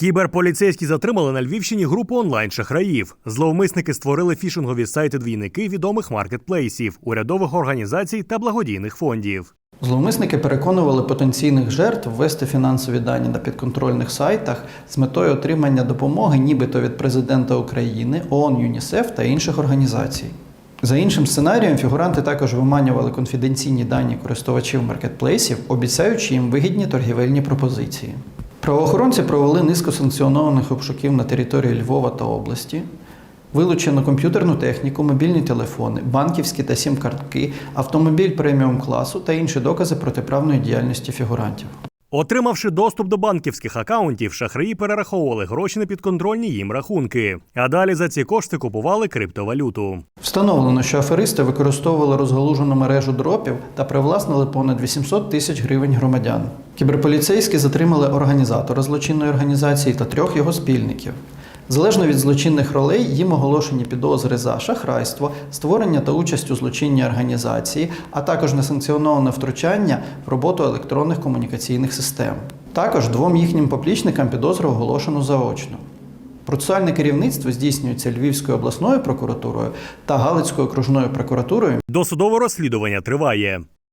Кіберполіцейські затримали на Львівщині групу онлайн-шахраїв. Зловмисники створили фішингові сайти двійники відомих маркетплейсів, урядових організацій та благодійних фондів. Зловмисники переконували потенційних жертв ввести фінансові дані на підконтрольних сайтах з метою отримання допомоги, нібито від президента України, ООН, ЮНІСЕФ та інших організацій. За іншим сценарієм, фігуранти також виманювали конфіденційні дані користувачів маркетплейсів, обіцяючи їм вигідні торгівельні пропозиції. Правоохоронці провели низку санкціонованих обшуків на території Львова та області. Вилучено комп'ютерну техніку, мобільні телефони, банківські та сім-картки, автомобіль преміум класу та інші докази протиправної діяльності фігурантів. Отримавши доступ до банківських акаунтів, шахраї перераховували гроші на підконтрольні їм рахунки. А далі за ці кошти купували криптовалюту. Встановлено, що аферисти використовували розгалужену мережу дропів та привласнили понад 800 тисяч гривень громадян. Кіберполіцейські затримали організатора злочинної організації та трьох його спільників. Залежно від злочинних ролей, їм оголошені підозри за шахрайство, створення та участь у злочинній організації, а також несанкціоноване втручання в роботу електронних комунікаційних систем. Також двом їхнім поплічникам підозру оголошено заочно. Процесуальне керівництво здійснюється Львівською обласною прокуратурою та Галицькою окружною прокуратурою Досудове розслідування триває.